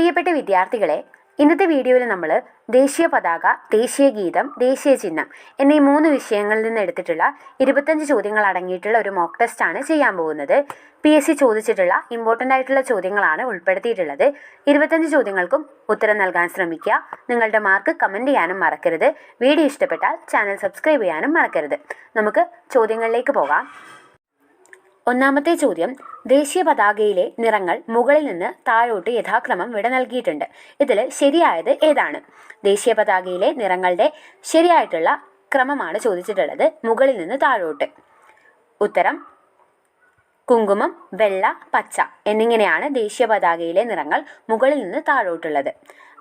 പ്രിയപ്പെട്ട വിദ്യാർത്ഥികളെ ഇന്നത്തെ വീഡിയോയിൽ നമ്മൾ ദേശീയ പതാക ദേശീയ ഗീതം ദേശീയ ചിഹ്നം എന്നീ മൂന്ന് വിഷയങ്ങളിൽ നിന്ന് എടുത്തിട്ടുള്ള ഇരുപത്തഞ്ച് ചോദ്യങ്ങൾ അടങ്ങിയിട്ടുള്ള ഒരു മോക്ക് ടെസ്റ്റ് ആണ് ചെയ്യാൻ പോകുന്നത്. പി എസ് സി ചോദിച്ചിട്ടുള്ള ഇമ്പോർട്ടന്റ് ആയിട്ടുള്ള ചോദ്യങ്ങളാണ് ഉൾപ്പെടുത്തിയിട്ടുള്ളത്. ഇരുപത്തഞ്ച് ചോദ്യങ്ങൾക്കും ഉത്തരം നൽകാൻ ശ്രമിക്കുക. നിങ്ങളുടെ മാർക്ക് കമന്റ് ചെയ്യാനും മറക്കരുത്. വീഡിയോ ഇഷ്ടപ്പെട്ടാൽ ചാനൽ സബ്സ്ക്രൈബ് ചെയ്യാനും മറക്കരുത്. നമുക്ക് ചോദ്യങ്ങളിലേക്ക് പോകാം. ഒന്നാമത്തെ ചോദ്യം ദേശീയ പതാകയിലെ നിറങ്ങൾ മുകളിൽ നിന്ന് താഴോട്ട് യഥാക്രമം വിട നൽകിയിട്ടുണ്ട്. ഇതിൽ ശരിയായത് ഏതാണ്? ദേശീയ പതാകയിലെ നിറങ്ങളുടെ ശരിയായിട്ടുള്ള ക്രമമാണ് ചോദിച്ചിട്ടുള്ളത്. മുകളിൽ നിന്ന് താഴോട്ട്. ഉത്തരം കുങ്കുമം വെള്ള പച്ച എന്നിങ്ങനെയാണ് ദേശീയ പതാകയിലെ നിറങ്ങൾ മുകളിൽ നിന്ന് താഴോട്ടുള്ളത്.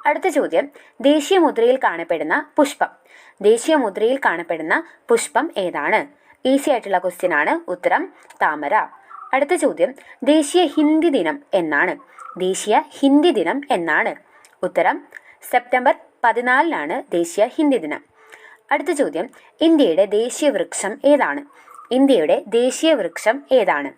അടുത്ത ചോദ്യം ദേശീയ മുദ്രയിൽ കാണപ്പെടുന്ന പുഷ്പം. ദേശീയ മുദ്രയിൽ കാണപ്പെടുന്ന പുഷ്പം ഏതാണ്? ഈസി ആയിട്ടുള്ള ക്വസ്റ്റ്യൻ ആണ് ഉത്തരം താമര. അടുത്ത ചോദ്യം ദേശീയ ഹിന്ദി ദിനം എന്നാണ്. ദേശീയ ഹിന്ദി ദിനം എന്നാണ്. ഉത്തരം സെപ്റ്റംബർ പതിനാലിനാണ് ദേശീയ ഹിന്ദി ദിനം. അടുത്ത ചോദ്യം ഇന്ത്യയുടെ ദേശീയ വൃക്ഷം ഏതാണ്? ഇന്ത്യയുടെ ദേശീയ വൃക്ഷം ഏതാണ്?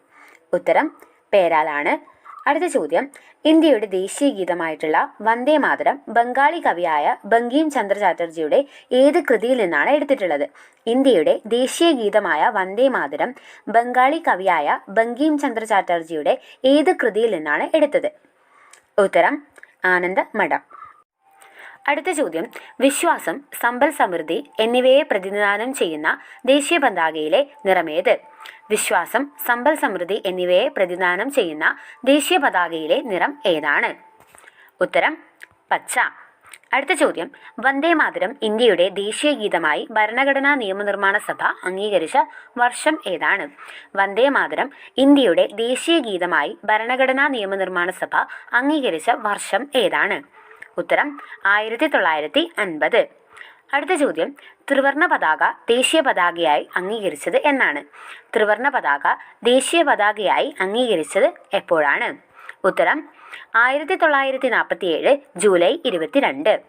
ഉത്തരം പേരാലാണ് അടുത്ത ചോദ്യം. ഇന്ത്യയുടെ ദേശീയ ഗീതമായിട്ടുള്ള വന്ദേ മാതരം ബംഗാളി കവിയായ ബങ്കിം ചന്ദ്ര ചാറ്റർജിയുടെ ഏത് കൃതിയിൽ നിന്നാണ് എടുത്തിട്ടുള്ളത്? ഇന്ത്യയുടെ ദേശീയ ഗീതമായ വന്ദേ മാതരം ബംഗാളി കവിയായ ബങ്കിം ചന്ദ്ര ചാറ്റർജിയുടെ ഏത് കൃതിയിൽ നിന്നാണ് എടുത്തത്? ഉത്തരം ആനന്ദ മഠം അടുത്ത ചോദ്യം. വിശ്വാസം സമ്പൽ സമൃദ്ധി എന്നിവയെ പ്രതിനിധാനം ചെയ്യുന്ന ദേശീയ പതാകയിലെ നിറമേത്? വിശ്വാസം സമ്പൽ സമൃദ്ധി എന്നിവയെ പ്രതിനിധാനം ചെയ്യുന്ന ദേശീയ പതാകയിലെ നിറം ഏതാണ്? ഉത്തരം പച്ച. അടുത്ത ചോദ്യം. വന്ദേ മാതരം ഇന്ത്യയുടെ ദേശീയ ഗീതമായി ഭരണഘടനാ നിയമനിർമ്മാണ സഭ അംഗീകരിച്ച വർഷം ഏതാണ്? വന്ദേ മാതരം ഇന്ത്യയുടെ ദേശീയ ഗീതമായി ഭരണഘടനാ നിയമനിർമ്മാണ സഭ അംഗീകരിച്ച വർഷം ഏതാണ്? ഉത്തരം ആയിരത്തി തൊള്ളായിരത്തി അൻപത് അടുത്ത ചോദ്യം ത്രിവർണ പതാക ദേശീയ പതാകയായി അംഗീകരിച്ചത് എന്നാണ്. ത്രിവർണ പതാക ദേശീയ പതാകയായി അംഗീകരിച്ചത് എപ്പോഴാണ്? ഉത്തരം ആയിരത്തി തൊള്ളായിരത്തി നാൽപ്പത്തി ഏഴ് ജൂലൈ ഇരുപത്തിരണ്ട്.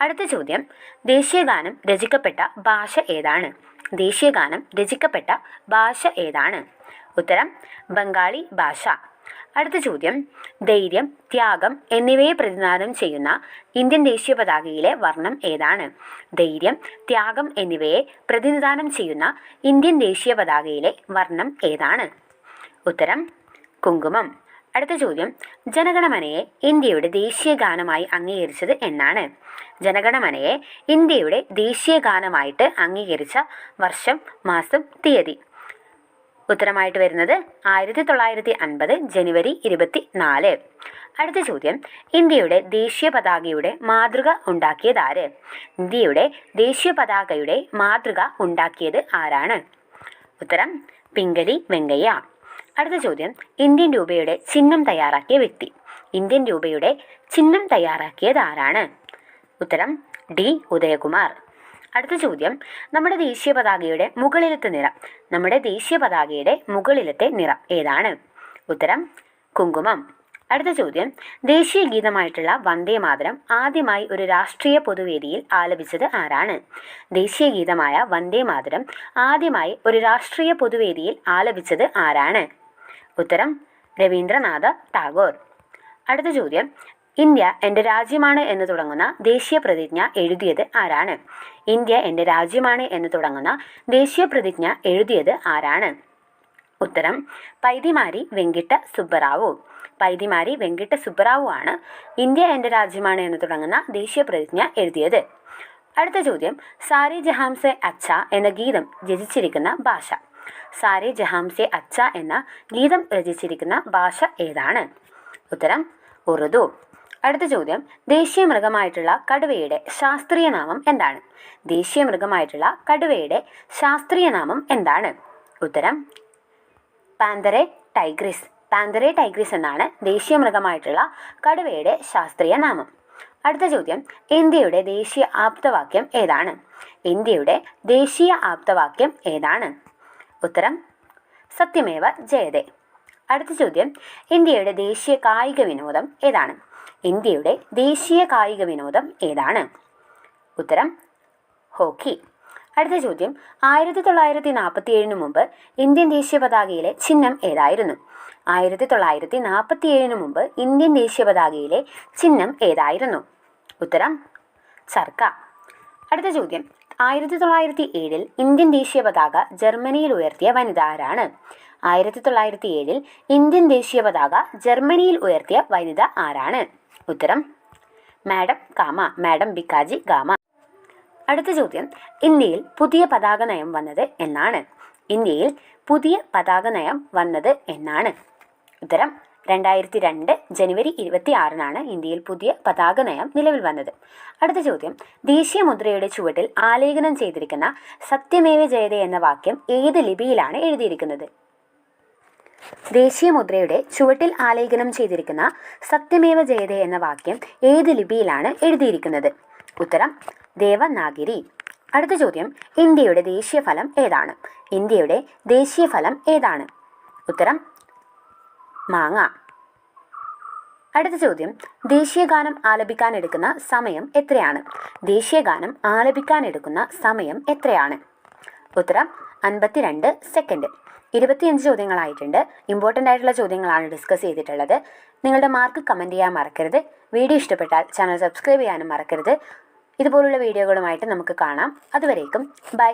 അടുത്ത ചോദ്യം ദേശീയഗാനം രചിക്കപ്പെട്ട ഭാഷ ഏതാണ്? ദേശീയഗാനം രചിക്കപ്പെട്ട ഭാഷ ഏതാണ്? ഉത്തരം ബംഗാളി ഭാഷ. അടുത്ത ചോദ്യം. ധൈര്യം ത്യാഗം എന്നിവയെ പ്രതിനിധാനം ചെയ്യുന്ന ഇന്ത്യൻ ദേശീയ പതാകയിലെ വർണം ഏതാണ്? ധൈര്യം ത്യാഗം എന്നിവയെ പ്രതിനിധാനം ചെയ്യുന്ന ഇന്ത്യൻ ദേശീയ പതാകയിലെ വർണം ഏതാണ്? ഉത്തരം കുങ്കുമം. അടുത്ത ചോദ്യം. ജനഗണമനയെ ഇന്ത്യയുടെ ദേശീയ ഗാനമായി അംഗീകരിച്ചത് എന്നാണ്. ജനഗണമനയെ ഇന്ത്യയുടെ ദേശീയ ഗാനമായിട്ട് അംഗീകരിച്ച വർഷം മാസം തീയതി. ഉത്തരമായിട്ട് വരുന്നത് ആയിരത്തി തൊള്ളായിരത്തി അൻപത് ജനുവരി ഇരുപത്തി നാല് അടുത്ത ചോദ്യം ഇന്ത്യയുടെ ദേശീയ പതാകയുടെ മാതൃക ഉണ്ടാക്കിയത് ആര്? ഇന്ത്യയുടെ ദേശീയ പതാകയുടെ മാതൃക ഉണ്ടാക്കിയത് ആരാണ്? ഉത്തരം പിംഗലി വെങ്കയ്യ. അടുത്ത ചോദ്യം ഇന്ത്യൻ രൂപയുടെ ചിഹ്നം തയ്യാറാക്കിയ വ്യക്തി. ഇന്ത്യൻ രൂപയുടെ ചിഹ്നം തയ്യാറാക്കിയത് ആരാണ്? ഉത്തരം ഡി ഉദയകുമാർ. അടുത്ത ചോദ്യം. നമ്മുടെ ദേശീയ പതാകയുടെ മുകളിലത്തെ നിറം. നമ്മുടെ ദേശീയ പതാകയുടെ മുകളിലത്തെ നിറം ഏതാണ്? ഉത്തരം കുങ്കുമം. അടുത്ത ചോദ്യം. ദേശീയ ഗീതമായിട്ടുള്ള വന്ദേ മാതരം ആദ്യമായി ഒരു രാഷ്ട്രീയ പൊതുവേദിയിൽ ആലപിച്ചത് ആരാണ്? ദേശീയ ഗീതമായ വന്ദേ മാതരം ആദ്യമായി ഒരു രാഷ്ട്രീയ പൊതുവേദിയിൽ ആലപിച്ചത് ആരാണ്? ഉത്തരം രവീന്ദ്രനാഥ ടാഗോർ. അടുത്ത ചോദ്യം. ഇന്ത്യ എന്റെ രാജ്യമാണ് എന്ന് തുടങ്ങുന്ന ദേശീയ പ്രതിജ്ഞ എഴുതിയത് ആരാണ്? ഇന്ത്യ എന്റെ രാജ്യമാണ് എന്ന് തുടങ്ങുന്ന ദേശീയ പ്രതിജ്ഞ എഴുതിയത് ആരാണ്? ഉത്തരം പൈതിമാരി വെങ്കിട്ട സുബ്ബറാവു. പൈതിമാരി വെങ്കിട്ട സുബ്ബറാവു ആണ് ഇന്ത്യ എന്റെ രാജ്യമാണ് എന്ന് തുടങ്ങുന്ന ദേശീയ പ്രതിജ്ഞ എഴുതിയത്. അടുത്ത ചോദ്യം സാരി ജഹാംസെ അച്ഛ എന്ന ഗീതം രചിച്ചിരിക്കുന്ന ഭാഷ. സാരി ജഹാംസെ അച്ഛ എന്ന ഗീതം രചിച്ചിരിക്കുന്ന ഭാഷ ഏതാണ്? ഉത്തരം ഉറുദു. അടുത്ത ചോദ്യം. ദേശീയ മൃഗമായിട്ടുള്ള കടുവയുടെ ശാസ്ത്രീയ നാമം എന്താണ്? ദേശീയ മൃഗമായിട്ടുള്ള കടുവയുടെ ശാസ്ത്രീയ നാമം എന്താണ്? ഉത്തരം പാന്തരെ ടൈഗ്രിസ്. പാന്തരെ ടൈഗ്രിസ് എന്നാണ് ദേശീയ മൃഗമായിട്ടുള്ള കടുവയുടെ ശാസ്ത്രീയ നാമം. അടുത്ത ചോദ്യം. ഇന്ത്യയുടെ ദേശീയ ആപ്തവാക്യം ഏതാണ്? ഇന്ത്യയുടെ ദേശീയ ആപ്തവാക്യം ഏതാണ്? ഉത്തരം സത്യമേവ ജയതേ. അടുത്ത ചോദ്യം. ഇന്ത്യയുടെ ദേശീയ കായിക വിനോദം ഏതാണ്? ഇന്ത്യയുടെ ദേശീയ കായിക വിനോദം ഏതാണ്? ഉത്തരം ഹോക്കി. അടുത്ത ചോദ്യം ആയിരത്തി തൊള്ളായിരത്തി നാൽപ്പത്തി ഏഴിന് മുമ്പ് ഇന്ത്യൻ ദേശീയ പതാകയിലെ ചിഹ്നം ഏതായിരുന്നു? ആയിരത്തി തൊള്ളായിരത്തി നാൽപ്പത്തി ഏഴിന് മുമ്പ് ഇന്ത്യൻ ദേശീയ പതാകയിലെ ചിഹ്നം ഏതായിരുന്നു? ഉത്തരം ചർക്ക. അടുത്ത ചോദ്യം ആയിരത്തി തൊള്ളായിരത്തി ഏഴിൽ ഇന്ത്യൻ ദേശീയ പതാക ജർമ്മനിയിൽ ഉയർത്തിയ വനിത ആരാണ് ആയിരത്തി തൊള്ളായിരത്തി ഏഴിൽ ഇന്ത്യൻ ദേശീയ പതാക ജർമ്മനിയിൽ ഉയർത്തിയ വനിത ആരാണ്? ഉത്തരം മാഡം കാമ മാഡം ബിക്കാജി ഗാമ. അടുത്ത ചോദ്യം ഇന്ത്യയിൽ പുതിയ പതാക നയം വന്നത് എന്നാണ്. ഇന്ത്യയിൽ പുതിയ പതാക നയം വന്നത് എന്നാണ്. ഉത്തരം രണ്ടായിരത്തി രണ്ട് ജനുവരി ഇരുപത്തി ആറിനാണ് ഇന്ത്യയിൽ പുതിയ പതാക നയം നിലവിൽ വന്നത്. അടുത്ത ചോദ്യം ദേശീയ മുദ്രയുടെ ചുവട്ടിൽ ആലേഖനം ചെയ്തിരിക്കുന്ന സത്യമേവ ജയതേ എന്ന വാക്യം ഏത് ലിപിയിലാണ് എഴുതിയിരിക്കുന്നത്? ദേശീയ മുദ്രയുടെ ചുവട്ടിൽ ആലേഖനം ചെയ്തിരിക്കുന്ന സത്യമേവ ജയതേ എന്ന വാക്യം ഏത് ലിപിയിലാണ് എഴുതിയിരിക്കുന്നത്? ഉത്തരം ദേവനാഗിരി. അടുത്ത ചോദ്യം ഇന്ത്യയുടെ ദേശീയ ഫലം ഏതാണ്? ഇന്ത്യയുടെ ദേശീയ ഫലം ഏതാണ്? ഉത്തരം മാങ്ങ. അടുത്ത ചോദ്യം ദേശീയഗാനം ആലപിക്കാൻ എടുക്കുന്ന സമയം എത്രയാണ്? ദേശീയഗാനം ആലപിക്കാൻ എടുക്കുന്ന സമയം എത്രയാണ്? ഉത്തരം അൻപത്തിരണ്ട് സെക്കൻഡ്. ഇരുപത്തിയഞ്ച് ചോദ്യങ്ങളായിട്ടുണ്ട്. ഇമ്പോർട്ടന്റ് ആയിട്ടുള്ള ചോദ്യങ്ങളാണ് ഡിസ്കസ് ചെയ്തിട്ടുള്ളത്. നിങ്ങളുടെ മാർക്ക് കമന്റ് ചെയ്യാൻ മറക്കരുത്. വീഡിയോ ഇഷ്ടപ്പെട്ടാൽ ചാനൽ സബ്സ്ക്രൈബ് ചെയ്യാനും മറക്കരുത്. ഇതുപോലുള്ള വീഡിയോകളുമായിട്ട് നമുക്ക് കാണാം. അതുവരേക്കും ബൈ